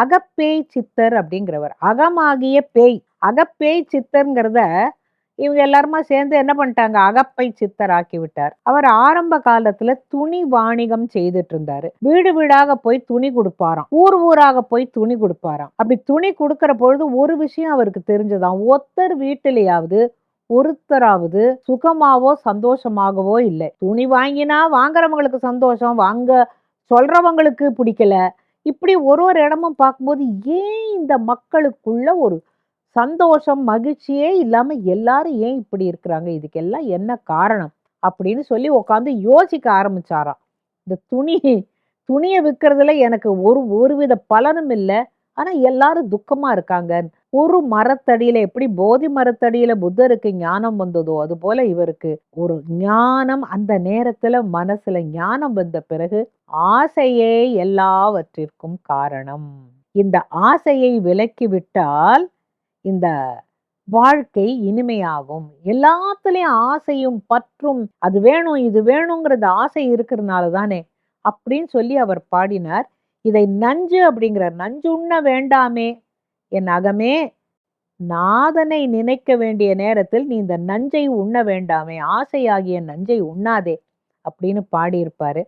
அகப்பேய் சித்தர் அப்படிங்கிறவர். அகமாகிய பேய். அகப்பேய் சித்தர்ங்கிறத இவங்க எல்லாருமா சேர்ந்து என்ன பண்ணிட்டாங்க? அகப்பை சித்தர் ஆக்கி விட்டார் அவர் ஆரம்ப காலத்துல துணி வாணிகம் செய்துட்டு இருந்தாரு வீடு வீடாக போய் துணி கொடுப்பாராம். ஊர் ஊராக போய் துணி கொடுப்பாராம். அப்படி துணி கொடுக்கிற பொழுது ஒரு விஷயம் அவருக்கு தெரிஞ்சதாம் ஒருத்தர் வீட்டிலேயாவது ஒருத்தராவது சுகமாவோ சந்தோஷமாகவோ இல்லை. துணி வாங்கினா வாங்குறவங்களுக்கு சந்தோஷம். வாங்க சொல்றவங்களுக்கு பிடிக்கல. இப்படி ஒரு ஒரு இடமும் பார்க்கும்போது ஏன் இந்த மக்களுக்குள்ள ஒரு சந்தோஷம் மகிழ்ச்சியே இல்லாமல் எல்லாரும் ஏன் இப்படி இருக்கிறாங்க? இதுக்கெல்லாம் என்ன காரணம்? அப்படின்னு சொல்லி உட்காந்து யோசிக்க ஆரம்பிச்சாராம். இந்த துணி துணியை விற்கிறதுல எனக்கு ஒரு ஒருவித பலனும் இல்லை. ஆனா எல்லாரும் துக்கமா இருக்காங்க. ஒரு மரத்தடியில எப்படி போதி மரத்தடியில புத்தருக்கு ஞானம் வந்ததோ அது போல இவருக்கு ஒரு ஞானம் அந்த நேரத்துல மனசுல ஞானம் வந்த பிறகு ஆசையே எல்லாவற்றிற்கும் காரணம். இந்த ஆசையை விலக்கி விட்டால் இந்த வாழ்க்கை இனிமையாகும். எல்லாத்துலயும் ஆசையும் பற்றும் அது வேணும் இது வேணுங்கிறது ஆசை இருக்கிறதுனால தானே அப்படின்னு சொல்லி அவர் பாடினார். இதை நஞ்சு அப்படிங்கிறார். நஞ்சு உண்ண வேண்டாமே. என் அகமே நாதனை நினைக்க வேண்டிய நேரத்தில் நீ இந்த நஞ்சை உண்ண வேண்டாமே. ஆசையாகிய நஞ்சை உண்ணாதே. அப்படின்னு பாடியிருப்பாரு.